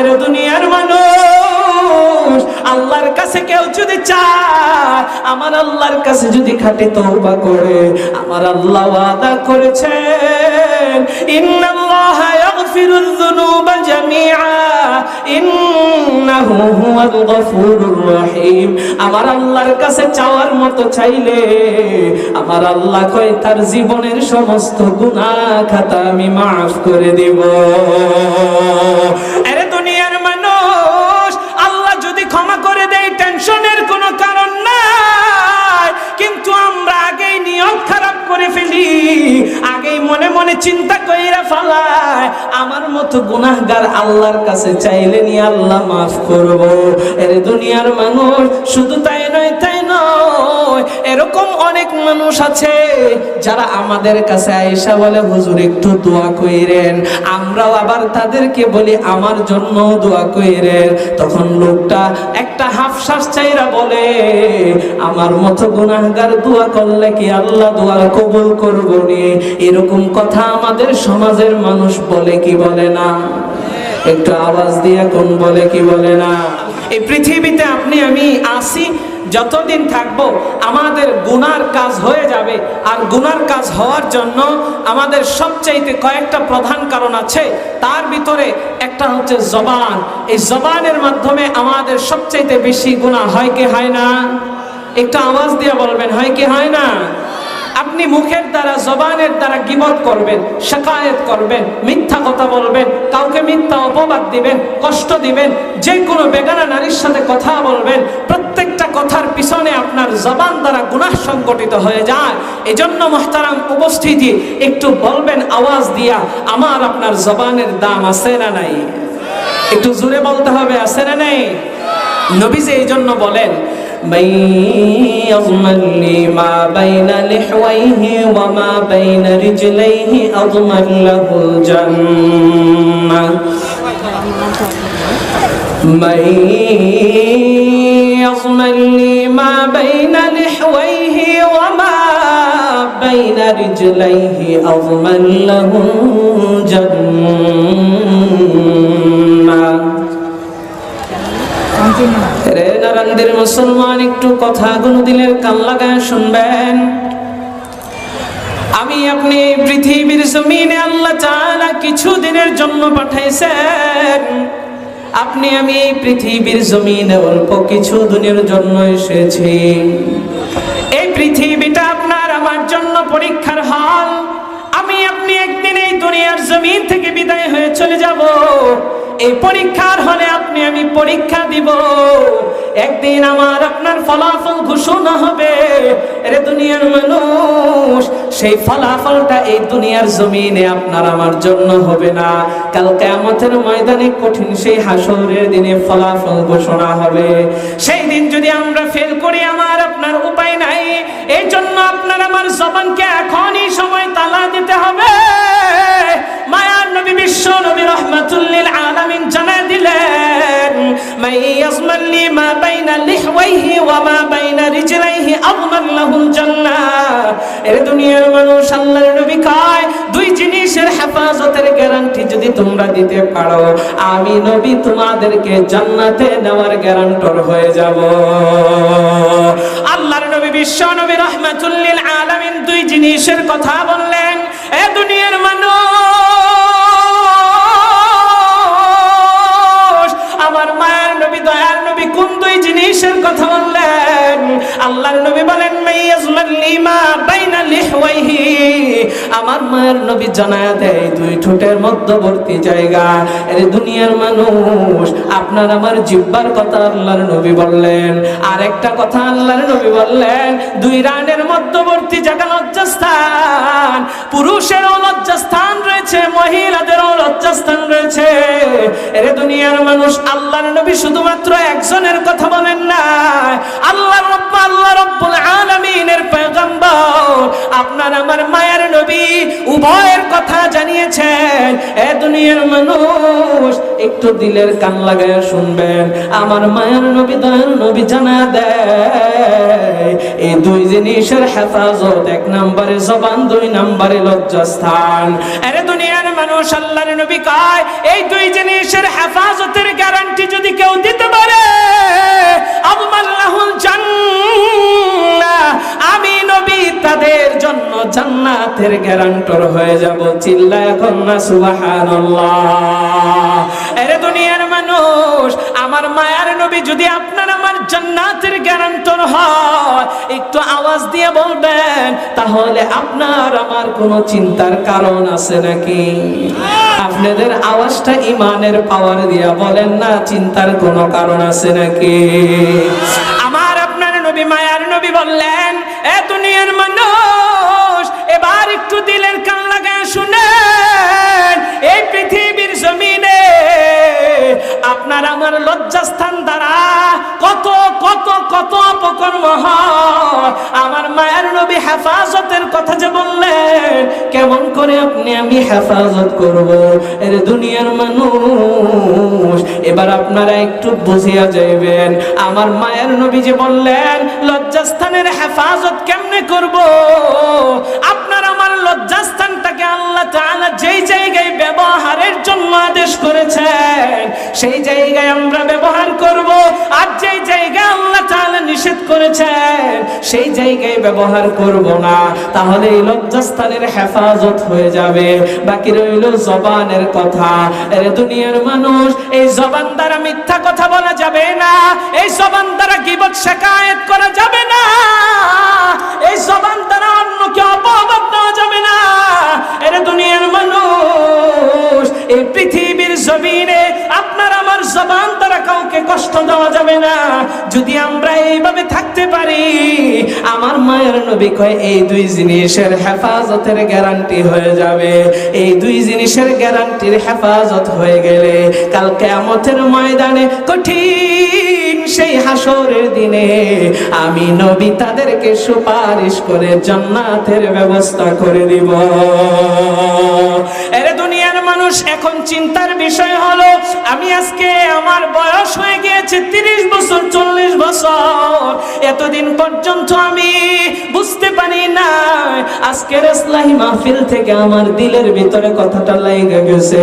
এর দুনিয়ার মানুষ, আল্লাহর কাছে কেউ যদি চায়, আমার আল্লাহর কাছে যদি খাটে তওবা করে, আমার আল্লাহ গফুরুর রহিম। আমার আল্লাহর কাছে চাওয়ার মতো চাইলে, আমার আল্লাহ কয়, তার জীবনের সমস্ত গুনাহ খাতা আমি মাফ করে দেব। চিন্তা কইরা ফালায়। আমার মতো গুনাহগার আল্লাহর কাছে চাইলে নি আল্লাহ মাফ করব। এর দুনিয়ার মানুষ, শুধু তাই নয়, তাই নয়। এরকম অনেক মানুষ আছে যারা আমাদের কাছে আয়েশা বলে, হুজুর, একটু দোয়া কইরেন। আমরাও আবার তাদেরকে বলি, আমার জন্য দোয়া কইরেন। তখন লোকটা একটা হাফ শ্বাস চাইরা বলে, আমার মতো গুনাহগার দোয়া করলে কি আল্লাহ দোয়া কবুল করব নি? এরকম কথা আমাদের সমাজের মানুষ বলে কি বলে না? একটু আওয়াজ দিয়ে কোন বলে কি বলে না? এই পৃথিবীতে আপনি, আমি আসি যতদিন থাকব, আমাদের গুনার কাজ হয়ে যাবে। আর গুনার কাজ হওয়ার জন্য আমাদের সবচাইতে কয়েকটা প্রধান কারণ আছে। তার ভিতরে একটা হচ্ছে জবান। এই জবানের মাধ্যমে আমাদের সবচাইতে বেশি গুনাহ হয় কি হয় না? একটু আওয়াজ দিয়ে বলবেন, হয় কি হয় না? আপনি মুখের দ্বারা, জবানের দ্বারা গিবত করবেন, শাকায়াত করবেন, মিথ্যা কথা বলবেন, কাউকে মিথ্যা অপবাদ দিবেন, কষ্ট দিবেন যে কোনো বেগানা নারীর সাথে কথা বলবেন পিছনে আপনার জবান দ্বারা গুনাহ সংগঠিত হয়ে যায় এজন্য মহতারাম উপস্থিতি একটু বলবেন আওয়াজ দিয়া আমার আপনার জবানের দাম আছে না নাই একটু জোরে বলতে হবে আছে না নাই নবীজি এই জন্য বলেন من يضمن لي ما بين لحويه وما بين رجليه أضمن له الجنة من رجليه أضمن له الجنة রে নারান্দের মুসলমান একটু কথাগুলো দিলের কান লাগায় শুনবেন আমি আপনি এই পৃথিবীর জমিনে আল্লাহ চালা কিছু দিনের জন্য পাঠাইছেন আপনি আমি এই পৃথিবীর জমিনে অল্প কিছু দিনের জন্য এসেছি এই পৃথিবীটা আপনার আমার জন্য পরীক্ষার দুনিয়ার জমিন থেকে বিদায় হয়ে চলে যাব। এই পরীক্ষার হলে আপনি আমি পরীক্ষা দিব। একদিন আমার আপনার ফলাফল ঘোষণা হবে। এরে দুনিয়ার মানুষ, সেই ফলাফলটা এই দুনিয়ার জমিনে আপনার আমার জন্য হবে না। কাল কেমতের ময়দানে কঠিন সেই হাসরের দিনে ফলাফল ঘোষণা হবে। সেই দিন যদি আমরা ফেল করি, আমার আপনার উপায় নাই। এই জন্য আপনার আমার জবানকে এখনই সময় তালা মাই ইয়াজমাল্লি মা বাইনা লিহওয়াইহি ওয়া মা বাইনা রিজলাইহি আযমান লাহুল জান্নাহ এর দুনিয়ার মানুষ, আল্লাহর নবী কয়, দুই জিনিসের হেফাজতের গ্যারান্টি যদি তোমরা দিতে পারো, আমি নবী তোমাদেরকে জান্নাতে নেওয়ার গ্যারান্টর হয়ে যাব। আল্লাহর নবী বিশ্ব নবী রহমাতুল্লিল আলামিন দুই জিনিসের কথা বললেন। জিনিসের কথা বললেন। আল্লাহর নবী বলেন মাইয়াজমাল বাইনা আমার মায়ের নবী জানায় দেয় দুই ঠোঁটের মধ্যবর্তী জায়গা। দুনিয়ার মানুষ, আপনার আমার জিব্বার কথা আল্লাহর নবী বললেন। আর একটা কথা আল্লাহর নবী বললেন, দুই রানের মধ্যবর্তী জায়গা লজ্জাস্থান লজ্জাস্থান রয়েছে, মহিলাদেরও লজ্জাস্থান রয়েছে। এর দুনিয়ার মানুষ, আল্লাহর নবী শুধুমাত্র একজনের কথা বলেন না, আল্লাহ রব্ব, আল্লাহ রব্বুল আলামিনের পয়গম্বর উভয়ের কথা জানিয়েছেন, এ দুনিয়ার মানুষ, একটু দিলের কান লাগায় শুনবেন, আমার মায়ের নবী দয়ার নবী জানা দেয়। এই দুই জিনিসের হেফাজত, এক নম্বরে জবান, দুই নম্বরে লজ্জাস্থান। আরে দুনিয়ার মানুষ, আল্লাহর নবী কয়, এই দুই জিনিসের হেফাজতের গ্যারান্টি জান্নাতের গ্যারান্টর হয়ে যাব চিল্লা এখন না, সুবহানাল্লাহ। এরে দুনিয়ার মানুষ, আমার মায়ার নবী যদি আপনার আমার জান্নাতের গ্যারান্টর হয়, একটু আওয়াজ দিয়ে বলবেন, তাহলে আপনার আমার কোনো চিন্তার কারণ আছে নাকি? আপনাদের আওয়াজটা ইমানের পাওয়ার দিয়া বলেন না, চিন্তার কোনো কারণ আছে নাকি? আমার আপনার নবী, মায়ার নবী বললেন, এ দুনিয়ার মানুষ একটু দিলের কান লাগায় শুনেন, এই পৃথিবীর জমিনে আপনার আমার লজ্জাস্থান দ্বারা কত কত কত অপকর্ম আমার মায়ের নবী হেফাজতের কথা যে বললেন, কেমন করে আপনি আমি হেফাজত করব? এর দুনিয়ার মানুষ, এবার আপনারা একটু বুঝিয়া যাইবেন। আমার মায়ের নবী যে বললেন, লজ্জাস্থানের হেফাজত কেমনে করব? আপনার লজ্জাস্থানটাকে আল্লাহ তাআলা যেই জায়গায় ব্যবহারের জন্য আদেশ করেছেন, সেই জায়গায় আমরা ব্যবহার করব। আর যেই জায়গায় আল্লাহ তাআলা নিষেধ করেছেন, সেই জায়গায় ব্যবহার করব না। তাহলে এই লজ্জাস্থানের হেফাজত হয়ে যাবে। বাকি রইল জবানের কথা। এর দুনিয়ার মানুষ, এই জবান দ্বারা মিথ্যা কথা বলা যাবে না। এই জবান দ্বারা গিবত শেখায়ত করা যাবে না। এই জবান যদি আমরা এইভাবে থাকতে পারি, আমার মায়ের নবী কয়, এই দুই জিনিসের হেফাজতের গ্যারান্টি হয়ে যাবে। এই দুই জিনিসের গ্যারান্টির হেফাজত হয়ে গেলে কাল কেমতের ময়দানে কঠিন সেই হাসরের দিনে আমি নবী তাদেরকে সুপারিশ করে জান্নাতের ব্যবস্থা করে দিব। মানুষ, এখন চিন্তার বিষয় হলো, আমি আজকে আমার বয়স হয়ে গিয়েছে তিরিশ বছর, চল্লিশ বছর। এতদিন পর্যন্ত আমি বুঝতে পারি না আজকের ইসলাহি মাহফিল থেকে আমার দিলের ভিতরে কথাটা লেগে গেছে।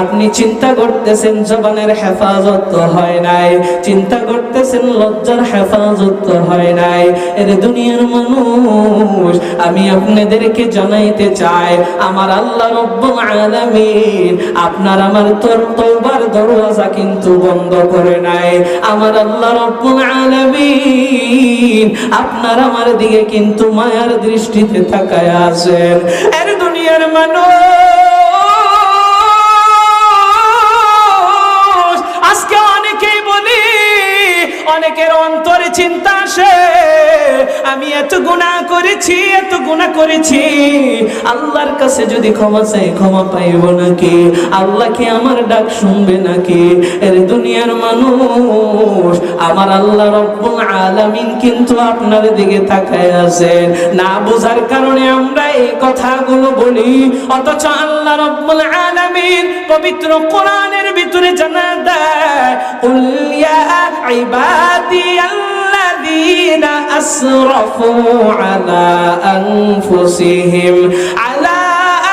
আপনি চিন্তা করতেছেন জবানের হেফাজত তো হয় নাই, চিন্তা করতেছেন লজ্জার হেফাজত তো হয় নাই। এর দুনিয়ার মানুষ, আমি আপনাদেরকে জানাইতে চাই, আমার আল্লাহ রব্বুল আলামিন আপনার আমার তোর তওবার দরওয়াজা কিন্তু বন্ধ করে নাই। আমার আল্লাহ রব্বুল আলামিন আপনার আমার দিকে কিন্তু মায়ার দৃষ্টিতে তাকায় আছেন। এর দুনিয়ার মানুষ অনেকের অন্তরে চিন্তা আসে। আমি এত গুণা করেছি, এত গুণা করেছি। আল্লাহর কাছে যদি ক্ষমা চাই, ক্ষমা পাইব নাকি? আল্লাহ কি আমার ডাক শুনবে নাকি? এর দুনিয়ার মানুষ, আমার আল্লাহ রব্বুল আলামিন কিন্তু আপনার দিকে তাকায় আছেন। না বোঝার কারণে আমরা এই কথাগুলো বলি, অথচ আল্লাহ রব্বুল আলামিন পবিত্র কোরআনের ভিতরে জানা দেয় কুল ইয়া ইবাদিয়াল্লাযীনা আসরাফু আলা আনফুসিহিম আলা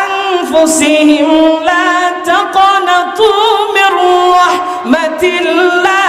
আনফুসিহিম লা তাকনাতু মির রাহমাতিল্লাহ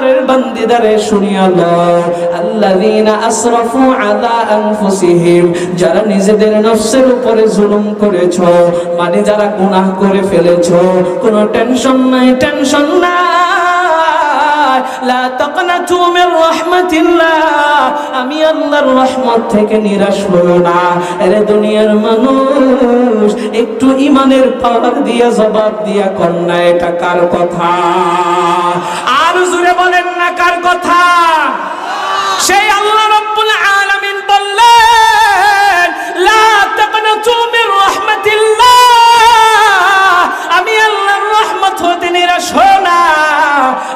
আমার বান্দিদারে শুনিয়া লও আল্লাযীনা আসরাফু আলা আনফুসিহিম যারা নিজেদের নফসের উপরে জুলুম করেছ মানে যারা গুনাহ করে ফেলেছো, কোনো টেনশন নাই টেনশন নাই। আমি আল্লাহর রহমত থেকে নিরাশ হইও না। আরে দুনিয়ার মানুষ, একটু ইমানের পাওয়ার দিয়া, জবাব দিয়া কন্যা এটা কার কথা? আর জুড়ে বলেন না, কার কথা? সেই আল্লাহ রাব্বুল আলামিন বললেন, লা তাকনাতু মির রাহমাতিল্লাহ। রহমত হতে নিরাশ হও না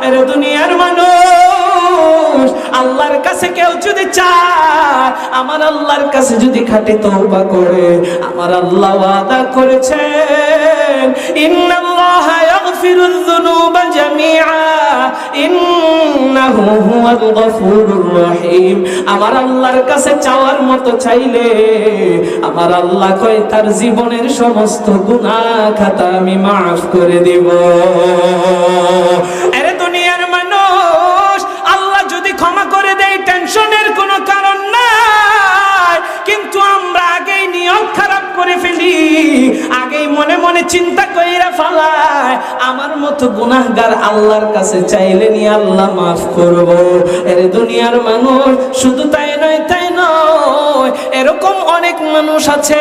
এর দুনিয়ার মানুষ, আল্লাহর কাছে কেউ যদি চায়, আমার আল্লাহর কাছে যদি খাটে তওবা করে, আমার আল্লাহ ওয়াদা করেছেন ইন্নাল্লাহা ইয়াগফিরুয যুনুবা জামিআ ইন্নাহু হুয়াল গফুরুর রহিম আমার আল্লাহর কাছে চাওয়ার মতো চাইলে, আমার আল্লাহ কয়, তার জীবনের সমস্ত গুনাহ খাতা আমি মাফ করে দিব। আগেই মনে মনে চিন্তা কইরা ফালায় আমার মতো গুনাহগার আল্লাহর কাছে চাইলেনি আল্লাহ মাফ করব। এর দুনিয়ার মানুষ, শুধু তাই নয়, তাই এরকম অনেক মানুষ আছে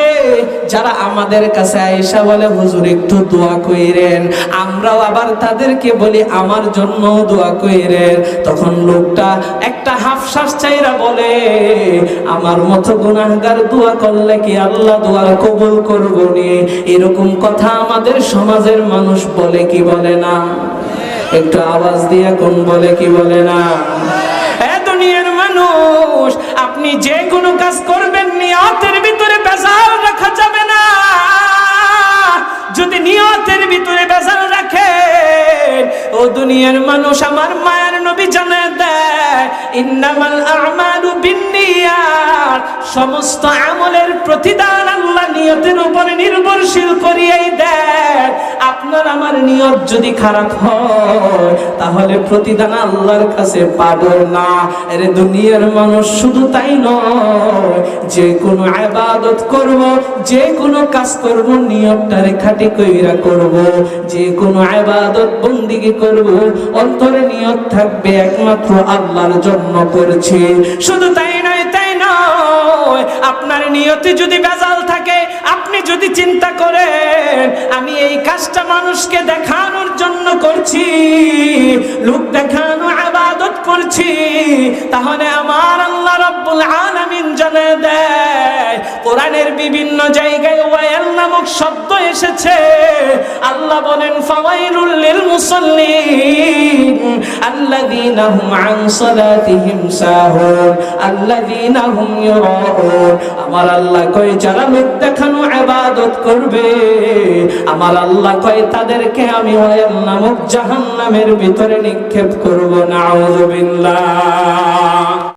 যারা আমাদের কাছে আয়েশা বলে, হুজুর, একটু দোয়া কইরেন। আমরাও আবার তাদেরকে বলি, আমার জন্য দোয়া কইরেন। তখন লোকটা একটা হাফশ্বাস চাইরা বলে, আমার মতো গুনাহগার দোয়া করলে কি আল্লাহ দোয়া কবুল করব নি? এরকম কথা আমাদের সমাজের মানুষ বলে কি বলে না? একটু আওয়াজ দিয়ে কোন বলে কি বলে না? এ দুনিয়ার মানুষ আপনি যে কোনো কাজ করবেন, নিয়তের ভিতরে বেজাল রাখা যাবে না। যদি নিয়তের ভিতরে বেজাল রাখেন, ও দুনিয়ার মানুষ আমার মায়ের নবী জানে দেয়, ইন্নামাল আমালু বিন্নিয়াত। সমস্ত আমলের প্রতিদান আল্লাহ নিয়তের উপরে নির্ভরশীল করিয়েই দেয়। আপনার আমার নিয়ত যদি খারাপ হয়, তাহলে প্রতিদান আল্লাহর কাছে পাবো না। এরে দুনিয়ার মানুষ শুধু তাই নয়, যে কোনো আবাদত করব, যে কোনো কাজ করব, নিয়তটারে খাটি কইরা করব। যে কোনো আবাদত বন্দিগি করব, অন্তরে নিয়ত থাকবে একমাত্র আল্লাহর জন্য করছি। শুধু তাই নয় তাই নয়, আপনার নিয়তে যদি বেজাল থাকে আপনি যদি চিন্তা করেন, আমি এই কাজটা মানুষকে দেখানোর জন্য করছি, লোক দেখানো, আবাদত করছি, তাহলে আমার আল্লাহ রব্বুল আলামিন জানে দেয়, কোরআনের বিভিন্ন জায়গায় ওয়াইল নামক শব্দ এসেছে। আল্লাহ বলেন, ফাওয়াইলুল লিল মুসাল্লিন, আল্লাযীনা হুম আন সালাতিহিম সাহুন, আল্লাযীনা হুম ইউরাউন। আমার আল্লাহ কয়, যারা লোক দেখানো ইবাদত করবে। আমার আল্লাহ কয় তাদেরকে আমি হয় নামক জাহান্নামের ভিতরে নিক্ষেপ করব। নাউযুবিল্লাহ।